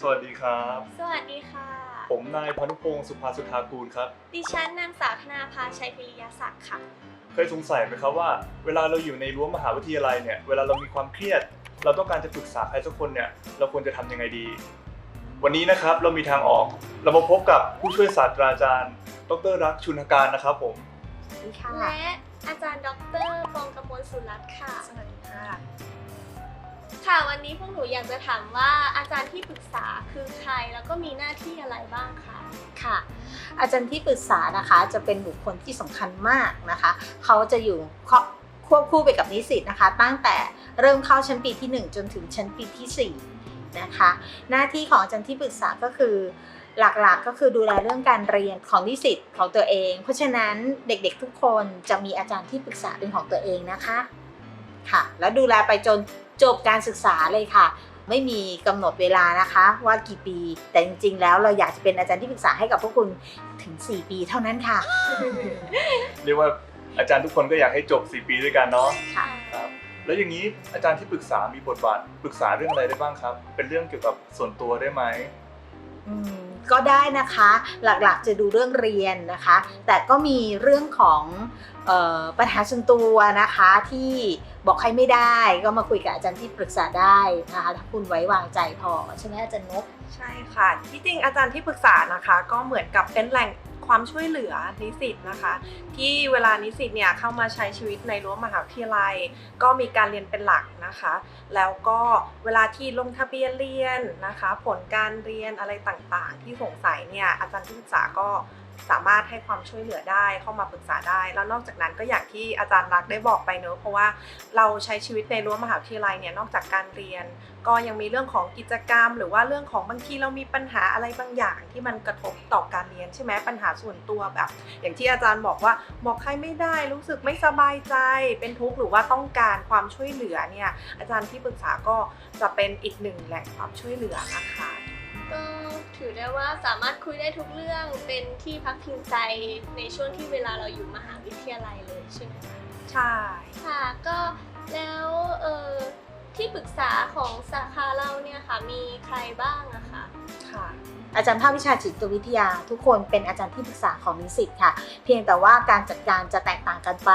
สวัสดีครับ สวัสดีค่ะ ผมนายพานุพงศ์สุภาสุธากูลครับ ดิฉันนางสาวธนาภาชัยพิริยศักดิ์ค่ะ เคยสงสัยไหมครับว่า เวลาเราอยู่ในรั้วมหาวิทยาลัยเนี่ย เวลาเรามีความเครียด เราต้องการจะปรึกษาใครสักคนเนี่ย เราควรจะทำยังไงดี วันนี้นะครับเรามีทางออก เรามาพบกับผู้ช่วยศาสตราจารย์ ดรรักษ์ชุนการนะครับผมสวัสดีค่ะและอาจารย์ดรปองกมลสุรัตน์ค่ะ สวัสดีค่ะ ค่ะวันนี้พวกหนูอยากจะถามว่าอาจารย์ที่ปรึกษาคือใครแล้วก็มีหน้าที่อะไรบ้างคะค่ะ อาจารย์ที่ปรึกษานะคะจะเป็นบุคคลที่สำคัญมากนะคะ เขาจะอยู่คควบคู่ไปกับนิสิตนะคะ ตั้งแต่เริ่มเข้าชั้นปีที่ 1 จนถึงชั้นปีที่4นะคะหน้าที่ของอาจารย์ที่ปรึกษาก็คือหลักๆก็คือดูแลเรื่องการเรียนของนิสิตของตัวเอง เพราะฉะนั้นเด็กๆทุกคนจะมีอาจารย์ที่ปรึกษาเป็นของตัวเองนะคะค่ะ แล้วดูแลไปจน จบการศึกษาเลยค่ะ ไม่มีกำหนดเวลานะคะว่ากี่ปี แต่จริงๆ แล้วเราอยากจะเป็นอาจารย์ที่ปรึกษาให้กับพวกคุณถึง 4 ปีเท่านั้นค่ะ เรียกว่าอาจารย์ทุกคนก็อยากให้จบ 4 ปีด้วยกันเนาะค่ะครับแล้วอย่างนี้อาจารย์ที่ปรึกษามีบทบาทปรึกษาเรื่องอะไรได้บ้างครับ เป็นเรื่องเกี่ยวกับส่วนตัวได้ไหมอืม ก็ได้นะคะ หลักๆจะดูเรื่องเรียนนะคะ แต่ก็มีเรื่องของออปัญหาส่วนตัวนะคะที่บอกใครไม่ได้ก็มาคุยกับอาจารย์ที่ปรึกษาได้นะคะถ้าคุณไว้วางใจพอใช่ไหมอาจารย์นกใช่ค่ะที่จริงอาจารย์ที่ปรึกษานะคะ ก็เหมือนกับเป็นแหล่ง ความช่วยเหลือนิสิตนะคะ ที่เวลานิสิตเนี่ยเข้ามาใช้ชีวิตในรั้วมหาวิทยาลัย ก็มีการเรียนเป็นหลักนะคะ แล้วก็เวลาที่ลงทะเบียนเรียนนะคะ ผลการเรียนอะไรต่างๆ ที่สงสัยเนี่ยอาจารย์ที่ปรึกษาก็ สามารถให้ความช่วยเหลือได้เข้ามาปรึกษาได้ แล้วนอกจากนั้นก็อย่างที่อาจารย์รักได้บอกไปเนอะเพราะว่าเราใช้ชีวิตในรั้วมหาวิทยาลัยเนี่ยนอกจากการเรียน ก็ยังมีเรื่องของกิจกรรม หรือว่าเรื่องของบางทีเรามีปัญหาอะไรบางอย่างที่มันกระทบต่อการเรียนใช่ไหมปัญหาส่วนตัวแบบ อย่างที่อาจารย์บอกว่าบอกใครไม่ได้รู้สึกไม่สบายใจ เป็นทุกข์หรือว่าต้องการความช่วยเหลือเนี่ยอาจารย์ที่ปรึกษาก็จะเป็นอีกหนึ่งแหล่งความช่วยเหลือนะคะ ก็ถือได้ว่าสามารถคุยได้ทุกเรื่องเป็นที่พักพิงใจในช่วงที่เวลาเราอยู่มหาวิทยาลัยเลยใช่ไหมคะใช่ ค่ะก็แล้วเออที่ปรึกษาของสาขาเราเนี่ยค่ะมีใครบ้างอะคะค่ะ อาจารย์ภาควิชาจิตวิทยา ทุกคนเป็นอาจารย์ที่ปรึกษาของนิสิตค่ะ เพียงแต่ว่าการจัดการจะแตกต่างกันไป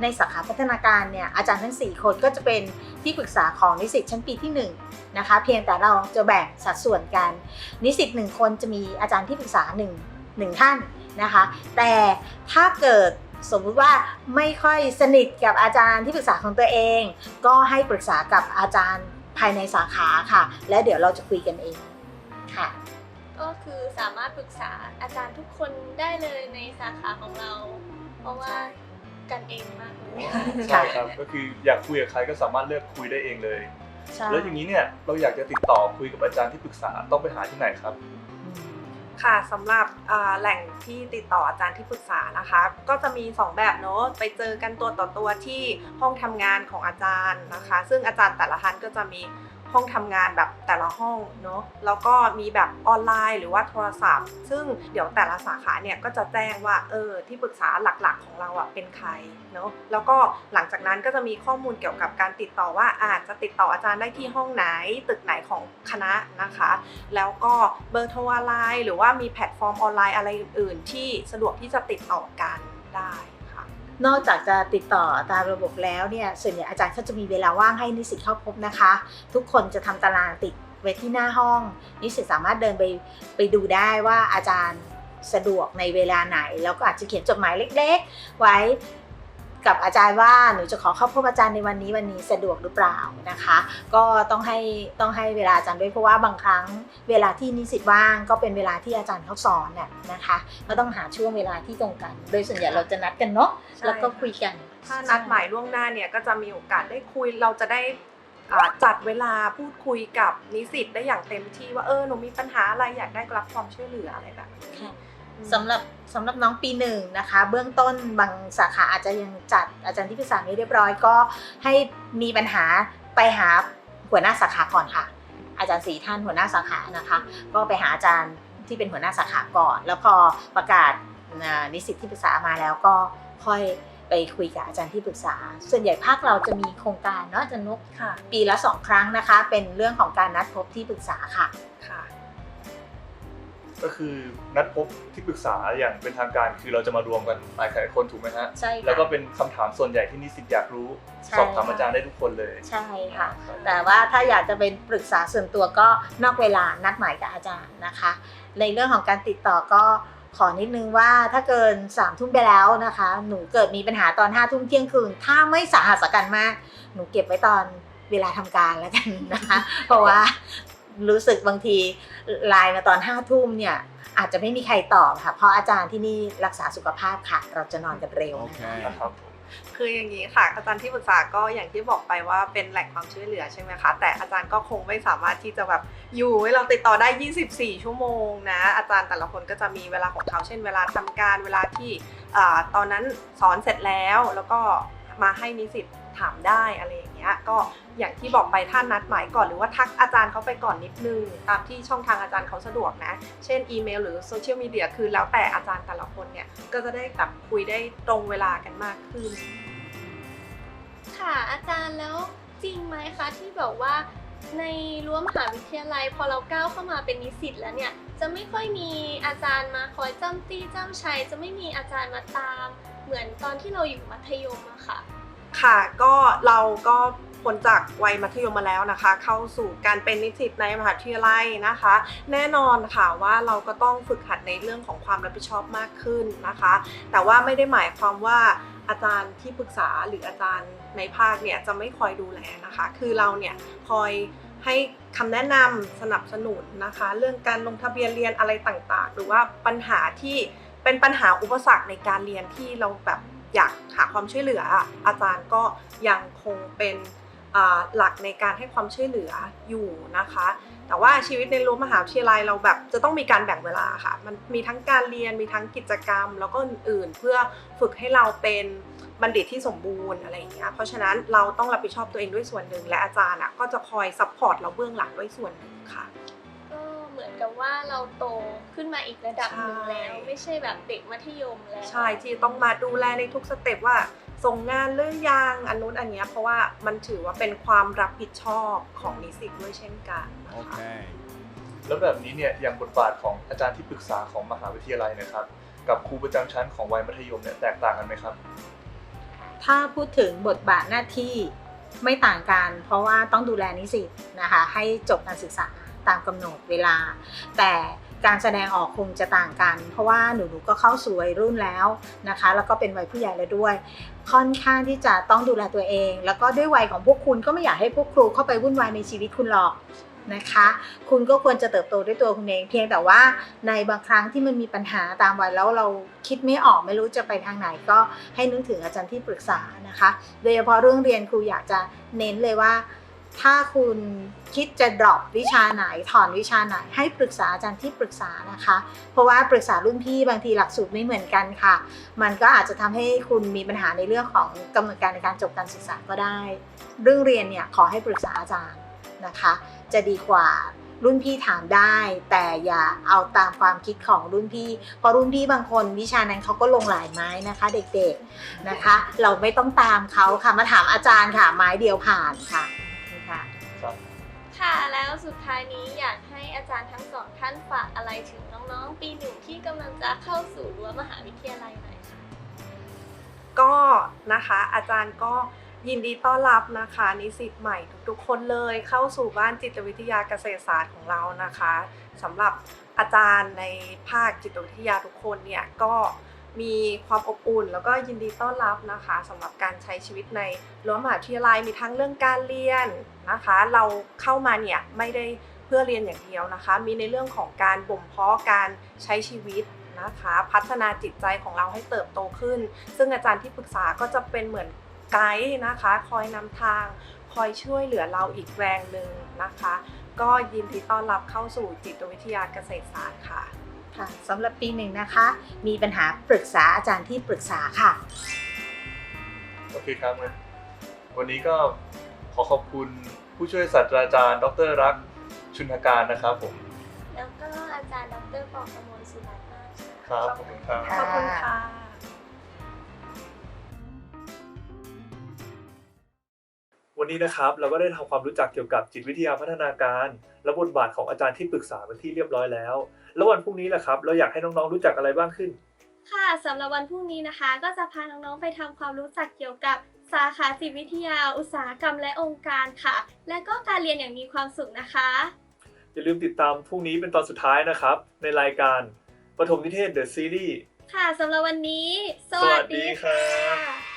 ในสาขาพัฒนาการเนี่ยอาจารย์ทั้ง 4 คนก็จะเป็นที่ปรึกษาของนิสิตชั้นปีที่ 1 นะคะ เพียงแต่เราจะแบ่งสัดส่วนกัน นิสิต1คนจะมีอาจารย์ที่ปรึกษา1 1ท่านนะคะ แต่ถ้าเกิดสมมุติว่าไม่ค่อยสนิทกับอาจารย์ที่ปรึกษาของตัวเอง ก็ให้ปรึกษากับอาจารย์ภายในสาขาค่ะ แล้วเดี๋ยวเราจะคุยกันเองค่ะ ก็คือสามารถปรึกษาอาจารย์ทุกคนได้เลยในสาขาของเรา เพราะว่ากันเองมากเลย ใช่ครับ ก็คืออยากคุยกับใครก็สามารถเลือกคุยได้เองเลย ใช่ แล้วอย่างนี้เนี่ยเราอยากจะติดต่อคุยกับอาจารย์ที่ปรึกษาต้องไปหาที่ไหนครับอืมค่ะสำหรับอ่าแหล่งที่ติดต่ออาจารย์ที่ปรึกษานะคะ ก็จะมี 2 แบบเนอะไปเจอกันตัวต่อตัวที่ห้องทำงานของอาจารย์นะคะ ซึ่งอาจารย์แต่ละท่านก็จะมี ห้องทำงานแบบแต่ละห้องเนอะแล้วก็มีแบบออนไลน์หรือว่าโทรศัพท์ ซึ่งเดี๋ยวแต่ละสาขาเนี่ยก็จะแจ้งว่าเออที่ปรึกษาหลักๆของเราอะเป็นใครเนอะแล้วก็หลังจากนั้นก็จะมีข้อมูลเกี่ยวกับการติดต่อว่าอาจจะติดต่ออาจารย์ได้ที่ห้องไหนตึกไหนของคณะนะคะ แล้วก็เบอร์โทรอะไรหรือว่ามีแพลตฟอร์มออนไลน์อะไรอื่น ๆ ที่สะดวกที่จะติดต่อกันได้ นอกจากจะติดต่อตามระบบแล้วเนี่ยส่วนใหญ่อาจารย์เขาจะมีเวลาว่างให้นิสิตเข้าพบนะคะ ทุกคนจะทำตารางติดไว้ที่หน้าห้อง นิสิตสามารถเดินไปไปดูได้ว่าอาจารย์สะดวกในเวลาไหน แล้วก็อาจจะเขียนจดหมายเล็ก ๆ ไว้ กับอาจารย์ว่าหนูจะขอเข้าพบอาจารย์ในวันนี้วันนี้สะดวกหรือเปล่านะคะ ก็ต้องให้ต้องให้เวลาอาจารย์ด้วยเพราะว่าบางครั้งเวลาที่นิสิตว่าง ก็เป็นเวลาที่อาจารย์เขาสอนน่ะนะคะก็ต้องหาช่วงเวลาที่ตรงกัน โดยส่วนใหญ่เราจะนัดกันเนาะใช่แล้วก็คุยกัน ถ้านัดหมายล่วงหน้าเนี่ยก็จะมีโอกาสได้คุยเราจะได้อ่าจัดเวลาพูดคุยกับนิสิตได้อย่างเต็มที่ว่าเออหนูมีปัญหาอะไรอยากได้รับความช่วยเหลืออะไรแบบนี้ค่ะอืมสำหรับ สำหรับน้องปีหนึ่งนะคะ เบื้องต้นบางสาขาอาจจะยังจัดอาจารย์ที่ปรึกษาไม่เรียบร้อยก็ให้มีปัญหาไปหาหัวหน้าสาขาก่อนค่ะ อาจารย์สีท่านหัวหน้าสาขานะคะ ก็ไปหาอาจารย์ที่เป็นหัวหน้าสาขาก่อน แล้วพอประกาศอ่านิสิตที่ปรึกษามาแล้วก็ค่อยไปคุยกับอาจารย์ที่ปรึกษา ส่วนใหญ่ภาคเราจะมีโครงการเนาะอาจารย์นุกค่ะปีละสองครั้งนะคะ เป็นเรื่องของการนัดพบที่ปรึกษาค่ะค่ะ ก็คือนัดพบที่ปรึกษาอย่างเป็นทางการ คือเราจะมารวมกันหลายหลายคนถูกไหมฮะใช่ค่ะ แล้วก็เป็นคำถามส่วนใหญ่ที่นิสิตอยากรู้ใช่ สอบถามอาจารย์ได้ทุกคนเลยใช่ค่ะ แต่ว่าถ้าอยากจะเป็นปรึกษาส่วนตัวก็นอกเวลานัดหมายกับอาจารย์นะคะ ในเรื่องของการติดต่อก็ขอนิดนึงว่าถ้าเกิน3ามทุ่มไปแล้วนะคะ หนูเกิดมีปัญหาตอน5้าทุ่มเที่ยงคืน ถ้าไม่สาหัสสากันมาก หนูเก็บไว้ตอนเวลาทำการแล้วกันนะคะ เพราะว่า รู้สึกบางทีไลน์มาตอน5้าทุ่มเนี่ยอาจจะไม่มีใครตอบค่ะเพราะอาจารย์ที่นี่รักษาสุขภาพค่ะ เราจะนอนกันเร็ว นะคะนะครับผมคืออย่างนี้ค่ะ อาจารย์ที่ปรึกษาก็อย่างที่บอกไปว่าเป็นแหล่งความช่วยเหลือใช่ไหมคะแต่อาจารย์ก็คงไม่สามารถที่จะแบบอยู่ให้เราติดต่อได้ 24 ชั่วโมงนะอาจารย์แต่ละคนก็จะมีเวลาของเขาเช่นเวลาทำการเวลาที่อ่าตอนนั้นสอนเสร็จแล้วแล้วก็มาให้นิสิต ถามได้อะไรอย่างเงี้ยก็อย่างที่บอกไปท่านนัดหมายก่อนหรือว่าทักอาจารย์เขาไปก่อนนิดนึง ตามที่ช่องทางอาจารย์เขาสะดวกนะ เช่นอีเมลหรือโซเชียลมีเดียคือแล้วแต่อาจารย์แต่ละคนเนี่ย ก็จะได้แบบคุยได้ตรงเวลากันมากขึ้น ค่ะอาจารย์แล้วจริงไหมคะที่แบบว่าในรั้วมหาวิทยาลัย พอเราก้าวเข้ามาเป็นนิสิตแล้วเนี่ยจะไม่ค่อยมีอาจารย์มาคอยจ้ำตี้จ้ำชัยจะไม่มีอาจารย์มาตาม เหมือนตอนที่เราอยู่มัธยมอะค่ะ ค่ะก็เราก็พ้นจากวัยมัธยมมาแล้วนะคะ เข้าสู่การเป็นนิสิตในมหาวิทยาลัยนะคะ แน่นอนค่ะว่าเราก็ต้องฝึกหัดในเรื่องของความรับผิดชอบมากขึ้นนะคะ แต่ว่าไม่ได้หมายความว่าอาจารย์ที่ปรึกษาหรืออาจารย์ในภาคเนี่ยจะไม่คอยดูแลนะคะ คือเราเนี่ยคอยให้คำแนะนำสนับสนุนนะคะ เรื่องการลงทะเบียนเรียนอะไรต่างๆ หรือว่าปัญหาที่เป็นปัญหาอุปสรรคในการเรียนที่เราแบบ อยากหาความช่วยเหลือ อาจารย์ก็ยังคงเป็นหลักในการให้ความช่วยเหลืออยู่นะคะ แต่ว่าชีวิตในรั้วมหาวิทยาลัยเราแบบจะต้องมีการแบ่งเวลาค่ะ มันมีทั้งการเรียนมีทั้งกิจกรรม แล้วก็อื่นๆ เพื่อฝึกให้เราเป็นบัณฑิตที่สมบูรณ์อะไรอย่างเงี้ย เพราะฉะนั้นเราต้องรับผิดชอบตัวเองด้วยส่วนหนึ่งและอาจารย์ก็จะคอยซัพพอร์ตเราเบื้องหลังด้วยส่วนหนึ่งค่ะ ก็เหมือนกับว่าเราโตขึ้นมาอีกระดับหนึ่งแล้วใช่ไม่ใช่แบบเด็กมัธยมแล้ว ใช่ที่ต้องมาดูแลในทุกสเต็ปว่าส่งงานหรือยังอันนู้นอันเนี้ยเพราะว่ามันถือว่าเป็นความรับผิดชอบของนิสิตด้วยเช่นกันนะคะ Okay. แล้วแบบนี้เนี่ยอย่างบทบาทของอาจารย์ที่ปรึกษาของมหาวิทยาลัยเนะครับ กับครูประจำชั้นของวัยมัธยมเนี่ยแตกต่างกันไหมครับ ถ้าพูดถึงบทบาทหน้าที่ไม่ต่างกัน เพราะว่าต้องดูแลนิสิตนะคะ ให้จบการศึกษา ตามกำหนดเวลา แต่การแสดงออกคงจะต่างกัน เพราะว่าหนูๆก็เข้าสู่วัยรุ่นแล้วนะคะ แล้วก็เป็นวัยผู้ใหญ่แล้วด้วย ค่อนข้างที่จะต้องดูแลตัวเอง แล้วก็ด้วยวัยของพวกคุณก็ไม่อยากให้พวกครูเข้าไปวุ่นวายในชีวิตคุณหรอกนะคะ คุณก็ควรจะเติบโตด้วยตัวคุณเอง เพียงแต่ว่าในบางครั้งที่มันมีปัญหาตามวัยแล้วเราคิดไม่ออกไม่รู้จะไปทางไหนก็ให้นึกถึงอาจารย์ที่ปรึกษานะคะ โดยเฉพาะเรื่องเรียนครูอยากจะเน้นเลยว่า ถ้าคุณคิดจะ drop วิชาไหนถอนวิชาไหนให้ปรึกษาอาจารย์ที่ปรึกษานะคะ เพราะว่าปรึกษารุ่นพี่บางทีหลักสูตรไม่เหมือนกันค่ะ มันก็อาจจะทำให้คุณมีปัญหาในเรื่องของกำหนดการในการจบการศึกษาก็ได้ เรื่องเรียนเนี่ยขอให้ปรึกษาอาจารย์นะคะ จะดีกว่ารุ่นพี่ถามได้ แต่อย่าเอาตามความคิดของรุ่นพี่ เพราะรุ่นพี่บางคนวิชานั้นเขาก็ลงหลายไม้นะคะ เด็กๆนะคะ เราไม่ต้องตามเขาค่ะมาถามอาจารย์ค่ะไม้เดียวผ่านค่ะ ค่ะ แล้วสุดท้ายนี้อยากให้อาจารย์ทั้งสองท่านฝากอะไรถึงน้องๆ ปีหนึ่งที่กำลังจะเข้าสู่รั้วมหาวิทยาลัยหน่อยค่ะ ก็นะคะอาจารย์ก็ยินดีต้อนรับนะคะนิสิตใหม่ทุกๆ คนเลยเข้าสู่บ้านจิตวิทยาเกษตรศาสตร์ของเรานะคะสำหรับอาจารย์ในภาคจิตวิทยาทุกคนเนี่ยก็ มีความอบอุ่น แล้วก็ยินดีต้อนรับนะคะสำหรับการใช้ชีวิตในรั้วมหาวิทยาลัยมีทั้งเรื่องการเรียนนะคะ เราเข้ามาเนี่ยไม่ได้เพื่อเรียนอย่างเดียวนะคะ มีในเรื่องของการบ่มเพาะการใช้ชีวิตนะคะ พัฒนาจิตใจของเราให้เติบโตขึ้น ซึ่งอาจารย์ที่ปรึกษาก็จะเป็นเหมือนไกด์นะคะ คอยนำทาง คอยช่วยเหลือเราอีกแรงหนึ่งนะคะ ก็ยินดีต้อนรับเข้าสู่จิตวิทยาเกษตรศาสตร์ค่ะ ค่ะสำหรับปีหนึ่งนะคะ มีปัญหาปรึกษาอาจารย์ที่ปรึกษาค่ะ โอเคครับงั้นวันนี้ก็ขอขอบคุณผู้ช่วยศาสตราจารย์ ดรรักษ์ชุนทการนะครับผม แล้วก็อาจารย์ดรปองกมลสุรัตน์มากค่ะครับขอบคุณครับค่ะขอบคุณค่ะวันนี้นะครับเราก็ได้ทำความรู้จักเกี่ยวกับจิตวิทยาพัฒนาการ และบทบาทของอาจารย์ที่ปรึกษาเป็นที่เรียบร้อยแล้ว แล้ววันพรุ่งนี้แหละครับ เราอยากให้น้องๆรู้จักอะไรบ้างขึ้น ค่ะสำหรับวันพรุ่งนี้นะคะ ก็จะพาน้องๆไปทำความรู้จักเกี่ยวกับสาขาจิตวิทยา อุตสาหกรรมและองค์การค่ะ และก็การเรียนอย่างมีความสุขนะคะ อย่าลืมติดตามพรุ่งนี้เป็นตอนสุดท้ายนะครับ ในรายการปฐมนิเทศเดอะซีรีส์ค่ะสำหรับวันนี้สสวัวัสสดีดีครัค่ะบ